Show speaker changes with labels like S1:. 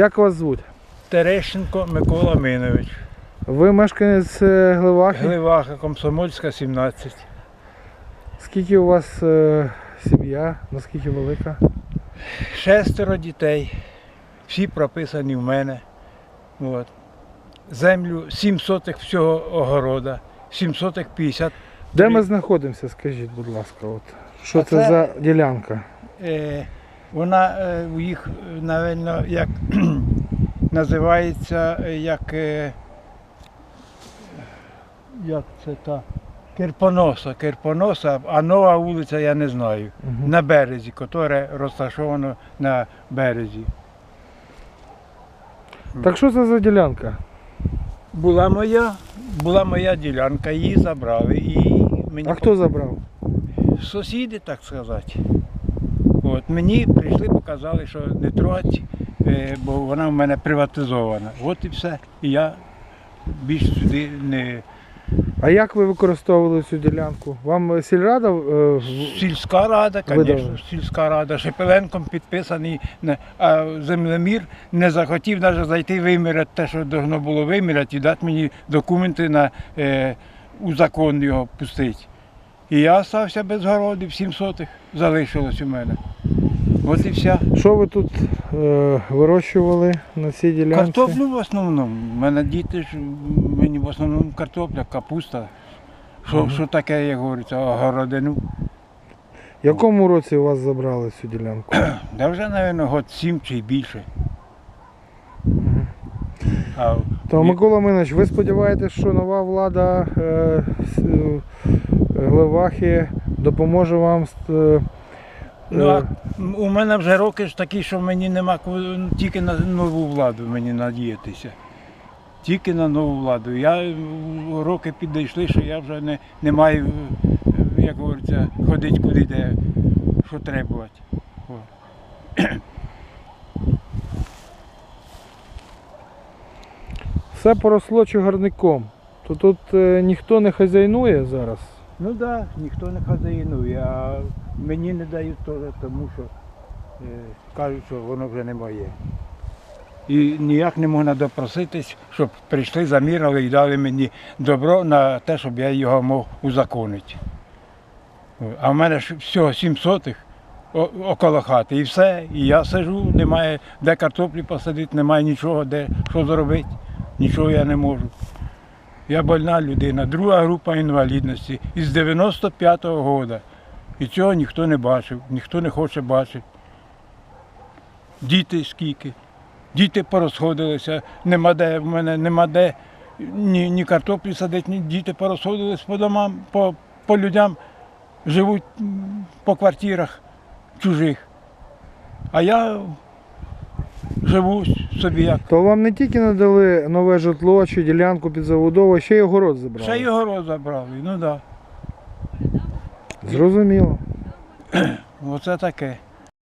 S1: Як вас звуть?
S2: Терещенко Микола Минович.
S1: Ви мешканець е, Гливахи?
S2: Гливаха, Комсомольська, 17.
S1: Скільки у вас е, сім'я? Наскільки велика?
S2: Шестеро дітей. Всі прописані в мене. От. Землю 7 сотих всього огорода. 7 сотих 50.
S1: Де ми знаходимося, скажіть, будь ласка, от. що
S2: А
S1: це
S2: це-
S1: за ділянка?
S2: Е, вона е, у їх, е, напевно, як називається, е, як, як це та Кирпоноса, Кирпоноса, а нова вулиця я не знаю.
S1: Мгм.
S2: На березі, яке розташовано на березі.
S1: Так що це за ділянка?
S2: Була моя, була моя ділянка, її забрали. І мені
S1: А хто забрав?
S2: сусіди, так сказати. От, мені прийшли, показали, що не трогать, е, бо вона в мене приватизована. От і все. І я більш сюди не.
S1: А як ви використовували цю ділянку? Вам сільрада е,
S2: Сільська рада,
S1: Видали.
S2: звісно, сільська рада. Шепеленком підписаний, а землемір не захотів навіть зайти виміряти те, що повинно було виміряти, і дати мені документи на е, у закон його пустити. І я залишився без городів, 7 сотих залишилось у мене. От і все.
S1: що ви тут е, вирощували на цій ділянці?
S2: Картоплю в основному. У мене діти ж мені в основному картопля, капуста. Що, що таке, як говориться, огородину.
S1: В якому році у вас забрали цю ділянку?
S2: Да вже, мабуть, год сім чи більше. А,
S1: То Микола Минович, ви сподіваєтесь, що нова влада е, е, Гливахи допоможе вам е,
S2: ну,
S1: е,
S2: а у мене вже роки ж такі, що мені нема тільки на нову владу мені надіятися. Тільки на нову владу. Я е, роки підійшли, що я вже не, не маю, е, як говориться, ходити куди де, що требувати.
S1: Все поросло чагарником. То тут е, ніхто не хазяйнує зараз.
S2: Ну так, да, ніхто не хазяїнує, а мені не дають теж, тому що е, кажуть, що воно вже не моє. І ніяк не можна допроситись, щоб прийшли, заміряли і дали мені добро на те, щоб я його мог узаконити. А в мене всього сім сотих около хати і все. І я сижу, немає де картоплі посадити, немає нічого, де що зробити. Нічого я не можу. Я больна людина, друга група інвалідності із 95-го року. І цього ніхто не бачив, ніхто не хоче бачити. Діти скільки. Діти порозходилися, нема де, в мене нема де ні, ні картоплі садити, ні діти порозходились по домам, по, по людям, живуть по квартирах чужих. А я живу собі як.
S1: То вам не тільки надали нове житло чи ділянку під забудову, а ще й огород забрали.
S2: Ще його город забрали, ну так. Да.
S1: Зрозуміло.
S2: Оце таке.